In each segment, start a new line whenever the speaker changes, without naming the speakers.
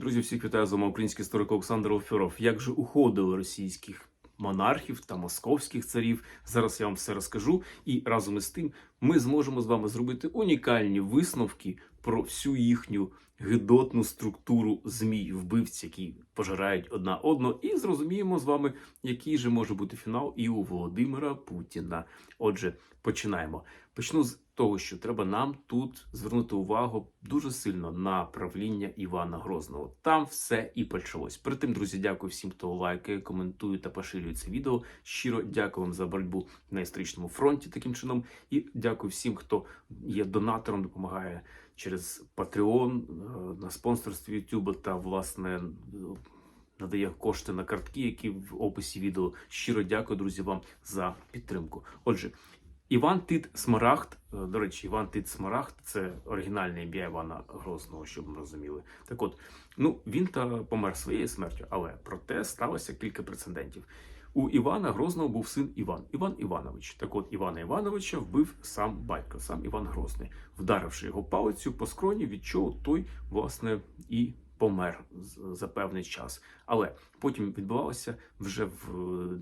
Друзі, всіх вітаю з вами український історик Олександр Офьоров. Як же уходили російських монархів та московських царів? Зараз я вам все розкажу, і разом із тим ми зможемо з вами зробити унікальні висновки про всю їхню гидотну структуру змій, вбивць, які пожирають одна одну, і зрозуміємо з вами, який же може бути фінал і у Володимира Путіна. Отже, починаємо. Почну з того, що треба нам тут звернути увагу дуже сильно на правління Івана Грозного. Там все і почалось. Перед тим, друзі, дякую всім, хто лайкає, коментує та поширює це відео. Щиро дякую вам за боротьбу на історичному фронті таким чином. І дякую всім, хто є донатором, допомагає через Patreon, е, на спонсорстві YouTube та власне. Надає кошти на картки, які в описі відео. Щиро дякую, друзі, вам за підтримку. Отже, Іван Тит Смарагд, е, до речі, Іван Тит Смарагд це оригінальне ім'я Івана Грозного, щоб ми розуміли. Так от, ну він та помер своєю смертю, але проте сталося кілька прецедентів. У Івана Грозного був син Іван, Іван Іванович. Так от Івана Івановича вбив сам батько, сам Іван Грозний, вдаривши його палицю по скроні, від чого той, власне, і помер за певний час. Але потім відбувалося вже в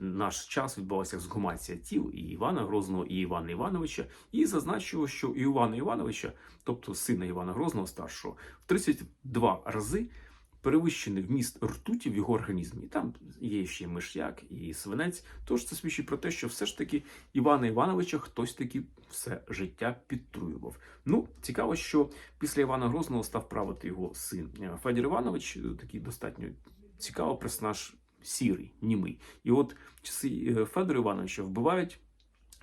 наш час відбулася ексгумація тіл і Івана Грозного, і Івана Івановича, і зазначило, що і Івана Івановича, тобто сина Івана Грозного старшого, в 32 рази перевищений вміст ртуті в його організмі. І Там є ще миш'як і свинець. Тож це свідчить про те, що все ж таки Івана Івановича хтось таки все життя підтруював. Ну, цікаво, що після Івана Грозного став правити його син Е, Федір Іванович, е, такий достатньо цікавий персонаж, сірий, німий. І от часи е, Федора Івановича вбивають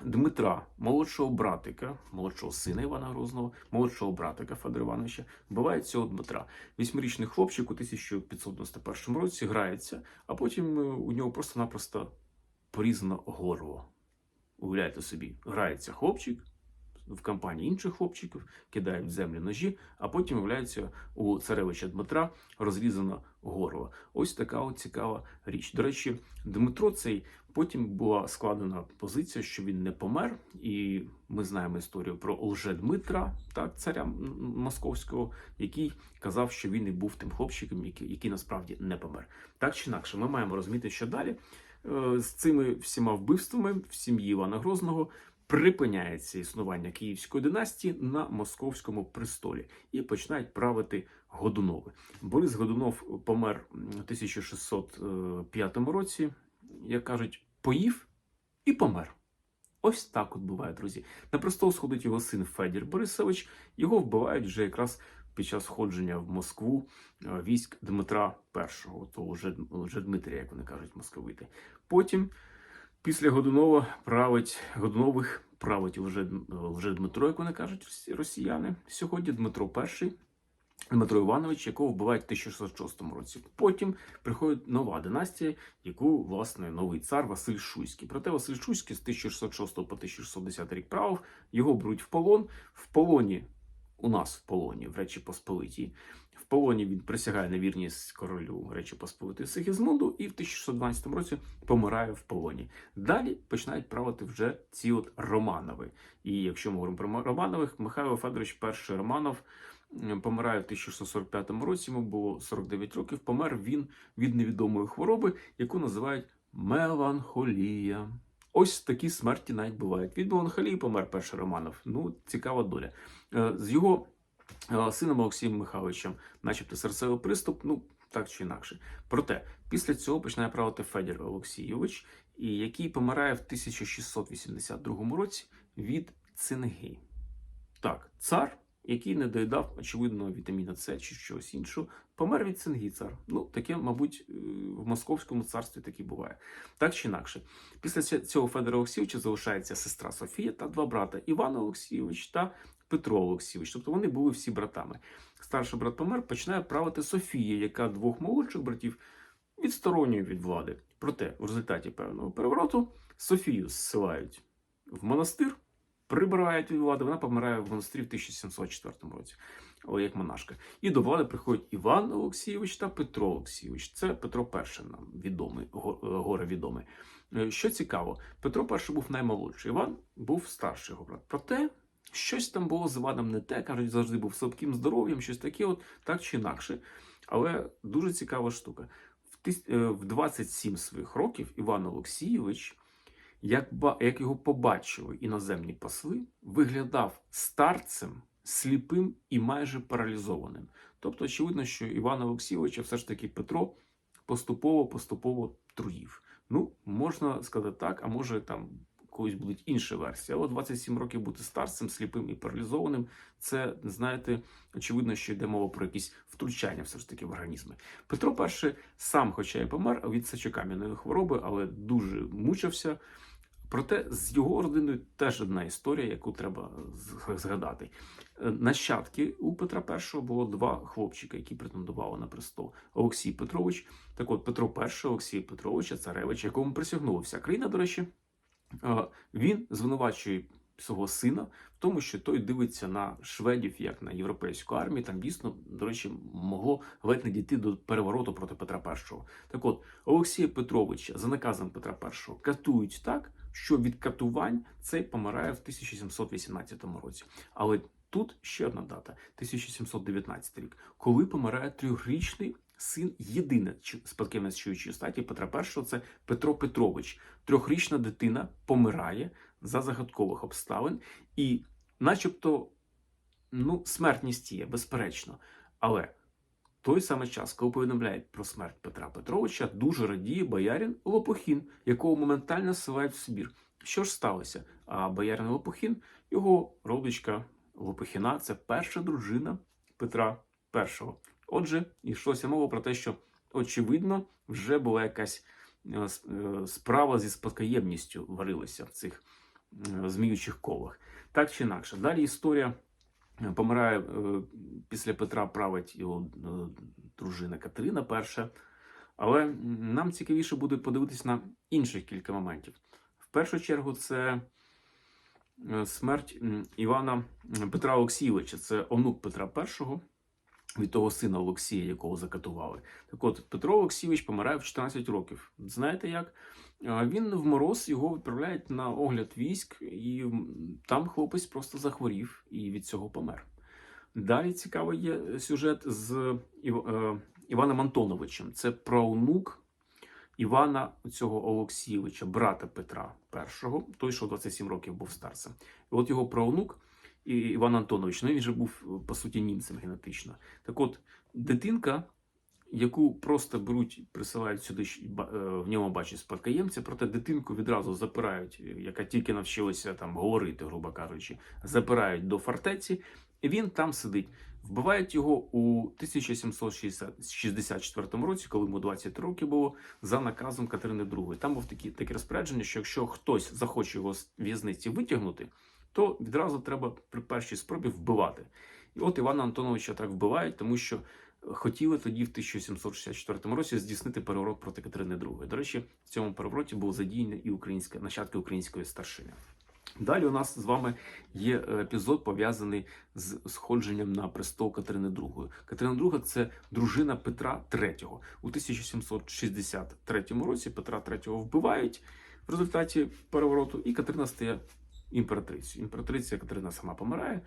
Дмитра, молодшого братика, молодшого сина Івана Грозного, молодшого братика Федора Івановича, буває цього Дмитра. Вісьмирічний хлопчик у 1591 році грається, а потім е, у нього просто-напросто порізано горло. Уявляєте собі, грається хлопчик в компанії інших хлопчиків, кидають в землю ножі, а потім виявляється у царевича Дмитра розрізано горло. Ось така от цікава річ. До речі, Дмитро цей потім була складена позиція, що він не помер, і ми знаємо історію про лже Дмитра, так, царя московського, який казав, що він і був тим хлопчиком, який, який насправді не помер. Так чи інакше, ми маємо розуміти, що далі з цими всіма вбивствами в сім'ї Івана Грозного припиняється існування Київської династії на московському престолі і починають правити Годунови. Борис Годунов помер м, у 1605 році, як кажуть, поїв і помер. Ось так от буває, друзі. На престол сходить його син Федір Борисович. Його вбивають вже якраз під час входження в Москву е, військ Дмитра І, того вже, вже Дмитрія, як вони кажуть, московити. Потім, після Годунова, править Годунових править вже, вже Дмитро, як вони кажуть росіяни. Сьогодні Дмитро І. Дмитро Іванович, якого вбивають в 1606 році. Потім приходить нова династія, яку власне новий цар Василь Шуйський. Проте Василь Шуйський з 1606 по 1610 рік правив, його беруть в полон. В полоні у нас в полоні, в Речі Посполитій. В полоні він присягає на вірність королю Речі Посполитої Сигізмунду і в 1612 році помирає в полоні. Далі починають правити вже ці от Романови. І якщо ми говоримо про Романових, Михайло Федорович І Романов помирає в 1645 році, йому було 49 років. Помер він від невідомої хвороби, яку називають меланхолія. Ось такі смерті навіть бувають. Від меланхолії помер перший Романов. Ну, цікава доля. Е, З його е, сином Олексієм Михайловичем, начебто серцевий приступ, ну так чи інакше. Проте після цього починає правити Федір Олексійович, який помирає в 1682 році від цинги. Так, цар, який не доїдав, очевидно, вітаміна С чи щось іншого, помер від цинги цар. Ну, таке, мабуть, е, в московському царстві таке буває. Так чи інакше. Після цього Федора Олексійовича залишається сестра Софія та два брата Іван Олексійович та Петро Олексійович. Тобто вони були всі братами. Старший брат помер, починає правити Софія, яка двох молодших братів відсторонює від влади. Проте, в результаті певного перевороту Софію зсилають в монастир, прибирають від влади. Вона помирає в монастирі в 1704 році, як монашка. І до влади приходять Іван Олексійович та Петро Олексійович. Це Петро І нам відомий, е, горе відомий. Е, Що цікаво, Петро І був наймолодший, Іван був старший його брат. Проте щось там було з Іваном не те, кажуть, завжди був слабким здоров'ям, щось таке, от так чи інакше. Але дуже цікава штука. В тис- е, В 27 своїх років Іван Олексійович, як, як його побачили іноземні посли, виглядав старцем, сліпим і майже паралізованим. Тобто, очевидно, що Івана Олексійовича все ж таки Петро поступово-поступово труїв. Ну, можна сказати так, а може там когось будуть інші версії. Але 27 років бути старцем, сліпим і паралізованим це, знаєте, очевидно, що йде мова про якісь втручання все ж таки в організми. Петро І сам, хоча й помер від сечокам'яної хвороби, але дуже мучився. Проте з його родиною теж одна історія, яку треба згадати. Е, Нащадки у Петра І було два хлопчика, які претендували на престол: Олексій Петрович. Так от Петро І, Олексій Петровича, царевич, якому присягнула вся країна, до речі, він звинувачує свого сина в тому, що той дивиться на шведів як на європейську армію. Там дійсно, до речі, могло ледь не дійти до перевороту проти Петра І. Так от, Олексія Петровича за наказом Петра І катують так, що від катувань цей помирає в 1718 році. Але тут ще одна дата 1719 рік, коли помирає трьохрічний син єдине чи- спадківець чоловічої статі Петра І, це Петро Петрович. Трьохрічна дитина помирає за загадкових обставин, і, начебто, ну, смертність є, безперечно. Але той самий час, коли повідомляють про смерть Петра Петровича, дуже радіє боярин Лопухін, якого моментально ссилають в Сибір. Що ж сталося? А боярин Лопухін, його родичка Лопухіна, це перша дружина Петра І. Отже, йшлося мова про те, що очевидно вже була якась е, е, справа зі спадкоємністю варилася в цих е, зміючих колах. Так чи інакше. Далі історія помирає після Петра править його дружина Катерина І. Але нам цікавіше буде подивитись на інших кілька моментів. В першу чергу, це смерть Івана Петра Олексійовича, це онук Петра І від того сина Олексія, якого закатували. Так от, Петро Олексійович помирає в 14 років. Знаєте як? Він в мороз його відправляють на огляд військ, і там хлопець просто захворів і від цього помер. Далі цікавий є сюжет з е, Іваном Антоновичем. Це правнук Івана цього Олексійовича, брата Петра І, той, що 27 років був старцем. І от його правнук Іван Антонович, ну він же був по суті німцем генетично. Так от, дитинка, яку просто беруть, присилають сюди, е, в ньому бачать спадкоємця, проте дитинку відразу запирають, е, яка тільки навчилася там говорити, грубо кажучи, запирають до фортеці, і він там сидить. Вбивають його у 1764 році, коли йому 20 років було, за наказом Катерини II. Там був таке розпорядження, що якщо хтось захоче його з в'язниці витягнути, то відразу треба при першій спробі вбивати. І от Івана Антоновича так вбивають, тому що хотіли тоді в 1764 році здійснити переворот проти Катерини II. До речі, в цьому перевороті був задіяний і українська нащадки української старшини. Далі у нас з вами є епізод пов'язаний з сходженням на престол Катерини II. Катерина II – це дружина Петра III. У 1763 році Петра III вбивають в результаті перевороту, і Катерина стає імператрицею. Імператриця Катерина сама помирає,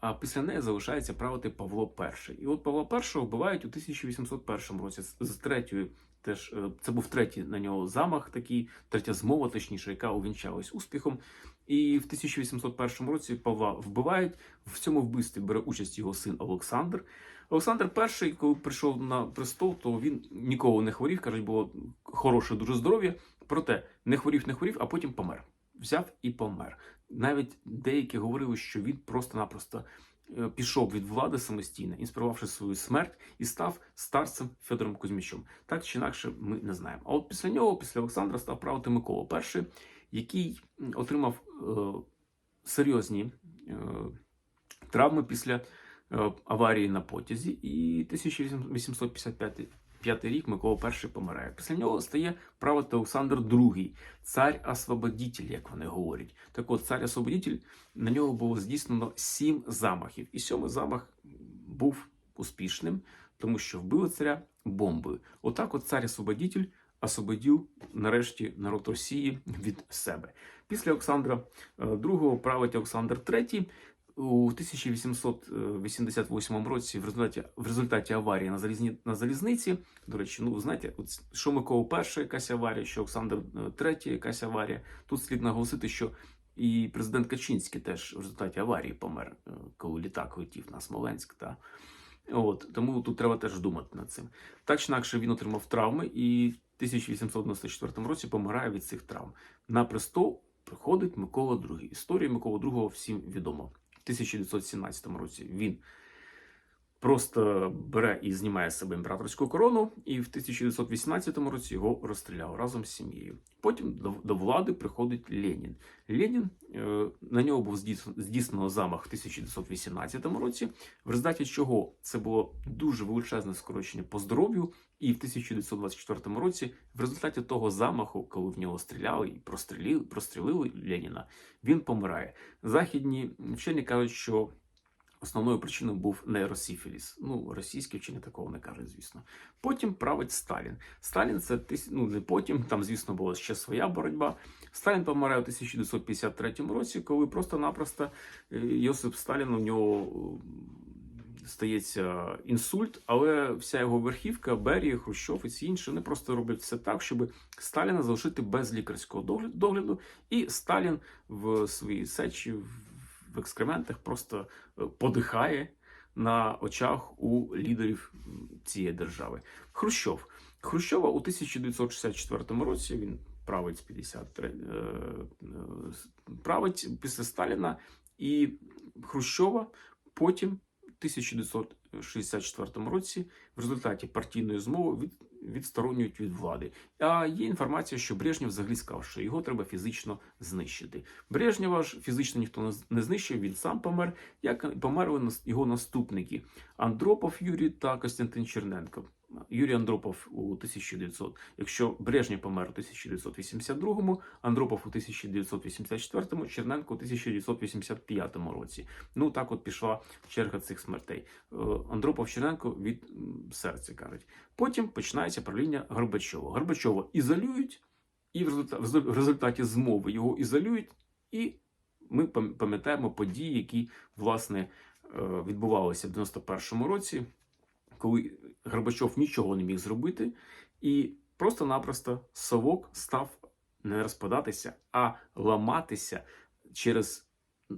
а після неї залишається правити Павло І. І от Павла І вбивають у 1801 році з- третьою. Теж е, це був третій на нього замах, такий третя змова, точніше, яка увінчалась успіхом. І в 1801 році Павла вбивають. В цьому вбивстві бере участь його син Олександр. Олександр І, коли прийшов на престол, то він ніколи не хворів, кажуть, було хороше дуже здоров'я. Проте не хворів, не хворів, а потім помер. Взяв і помер. Навіть деякі говорили, що він просто-напросто е, пішов від влади самостійно, інспірувавши свою смерть, і став старцем Федором Кузьмічем. Так чи інакше, ми не знаємо. А от після нього, після Олександра, став правити Микола І, який отримав е, серйозні е, травми після е, аварії на потязі, і 1855 п'ятий рік Микола І помирає. Після нього стає правити Олександр II, цар-освободитель, як вони говорять. Так от, цар-освободитель, на нього було здійснено сім замахів. І сьомий замах був успішним, тому що вбили царя бомбою. Отак, от цар-освободитель освободив нарешті народ Росії від себе. Після Олександра II править Олександр III. У 1888 році в результаті, в результаті аварії на, залізні, на залізниці, до речі, ну знаєте, от що Микола І якась аварія, що Олександр III якась аварія. Тут слід наголосити, що і президент Качинський теж в результаті аварії помер, е, коли літак летів на Смоленськ. Та. От, тому тут треба теж думати над цим. Так чи інакше він отримав травми і в 1894 році помирає від цих травм. На престол приходить Микола II. Історія Миколи II всім відома. В 1917 році. Він просто бере і знімає з себе імператорську корону, і в 1918 році його розстріляли разом з сім'єю. Потім до, до влади приходить Ленін. Ленін е, на нього був здійснено замах в 1918 році, в результаті чого це було дуже величезне скорочення по здоров'ю. І в 1924 році, в результаті того замаху, коли в нього стріляли і прострілили, прострілили Леніна, він помирає. Західні вчені кажуть, що основною причиною був нейросіфіліс. Ну, російські вчені такого не кажуть, звісно. Потім править Сталін. Сталін це ну, не потім, там, звісно, була ще своя боротьба. Сталін помирає у 1953 році, коли просто-напросто е, Йосип Сталін у нього е, стається інсульт, але вся його верхівка, Берія, Хрущов і всі інші, вони просто роблять все так, щоб Сталіна залишити без лікарського догляду, і Сталін в своїй сечі, в- екскрементах просто е, подихає на очах у лідерів цієї держави. Хрущов. Хрущова у 1964 році він править з 53, е, е, править після Сталіна і Хрущова потім 1964 році в результаті партійної змови від, відсторонюють від влади. А є інформація, що Брежнєв взагалі сказав, що його треба фізично знищити. Брежнєва ж фізично ніхто не знищив, він сам помер, як померли його наступники Андропов Юрій та Костянтин Черненко. Юрій Андропов у 1900, якщо Брежнєв помер у 1982, Андропов у 1984, Черненко у 1985 році. Ну так от пішла черга цих смертей. Е, Андропов Черненко від серця кажуть. Потім починається правління Горбачова. Горбачова ізолюють, і в результаті, змови його ізолюють, і ми пам'ятаємо події, які власне е, відбувалися в 91-му році, коли Горбачов нічого не міг зробити, і просто-напросто совок став не розпадатися, а ламатися через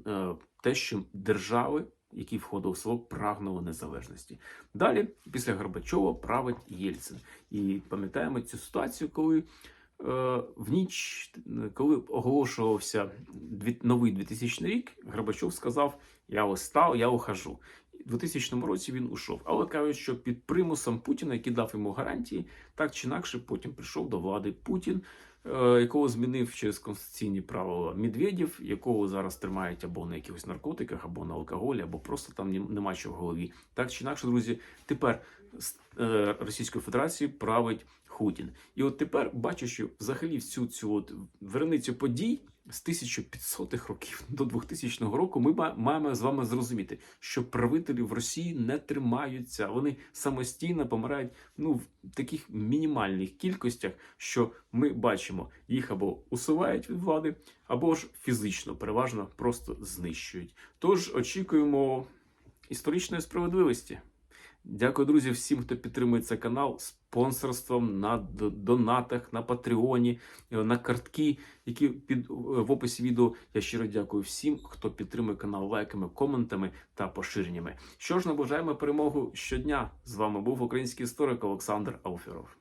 е, те, що держави, які входили в совок, прагнули незалежності. Далі, після Горбачова, править Єльцин. І пам'ятаємо цю ситуацію, коли е, в ніч, коли оголошувався новий 2000 рік, Горбачов сказав: Я устав, я ухожу. У 2000 році він ушов. Але кажуть, що під примусом Путіна, який дав йому гарантії, так чи інакше потім прийшов до влади Путін, е, якого змінив через конституційні правила Медведєв, якого зараз тримають або на якихось наркотиках, або на алкоголі, або просто там нема що в голові. Так чи інакше, друзі, тепер е, Російської Федерації править Хутін. І от тепер бачу, що взагалі всю цю от верницю подій з 1500-х років до 2000 року ми маємо з вами зрозуміти, що правителі в Росії не тримаються, вони самостійно помирають ну в таких мінімальних кількостях, що ми бачимо, їх або усувають від влади, або ж фізично, переважно просто знищують. Тож очікуємо історичної справедливості. Дякую, друзі, всім, хто підтримує цей канал спонсорством на донатах, на Патреоні, е, на картки, які під е, в описі відео. Я щиро дякую всім, хто підтримує канал лайками, коментами та поширеннями. Що ж, наближаємо перемогу щодня. З вами був український історик Олександр Алферов.